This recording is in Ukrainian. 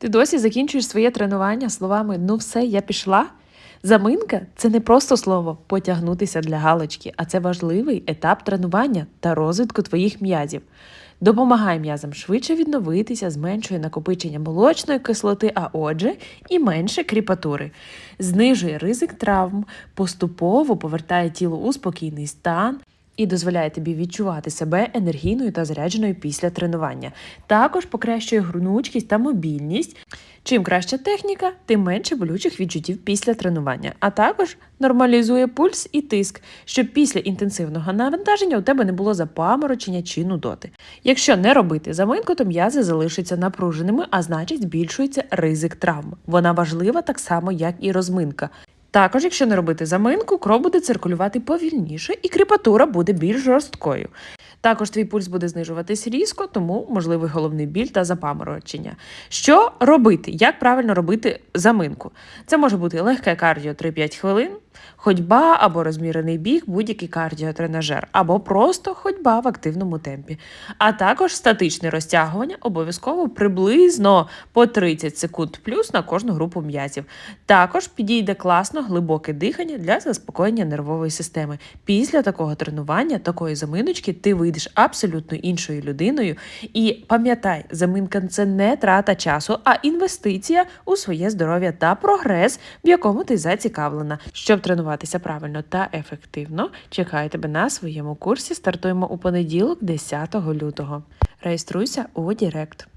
Ти досі закінчуєш своє тренування словами Ну все, я пішла. Заминка це не просто слово потягнутися для галочки, а це важливий етап тренування та розвитку твоїх м'язів. Допомагає м'язам швидше відновитися, зменшує накопичення молочної кислоти, а отже, і менше кріпатури, знижує ризик травм, поступово повертає тіло у спокійний стан і дозволяє тобі відчувати себе енергійною та зарядженою після тренування. Також покращує гнучкість та мобільність. Чим краща техніка, тим менше болючих відчуттів після тренування, а також нормалізує пульс і тиск, щоб після інтенсивного навантаження у тебе не було запаморочення чи нудоти. Якщо не робити заминку, то м'язи залишаться напруженими, а значить збільшується ризик травм. Вона важлива так само, як і розминка. Також, якщо не робити заминку, кров буде циркулювати повільніше і кріпатура буде більш жорсткою. Також твій пульс буде знижуватись різко, тому можливий головний біль та запаморочення. Що робити? Як правильно робити заминку? Це може бути легке кардіо 3-5 хвилин, ходьба або розмірений біг, будь-який кардіотренажер, або просто ходьба в активному темпі. А також статичне розтягування обов'язково приблизно по 30 секунд плюс на кожну групу м'язів. Також підійде класно глибоке дихання для заспокоєння нервової системи. Після такого тренування, такої заминочки, ти вийдеш абсолютно іншою людиною. І пам'ятай, заминка це не трата часу, а інвестиція у своє здоров'я та прогрес, в якому ти зацікавлена. Щоб тренуватися правильно та ефективно, чекаю тебе на своєму курсі. Стартуємо у понеділок, 10 лютого. Реєструйся у Дірект.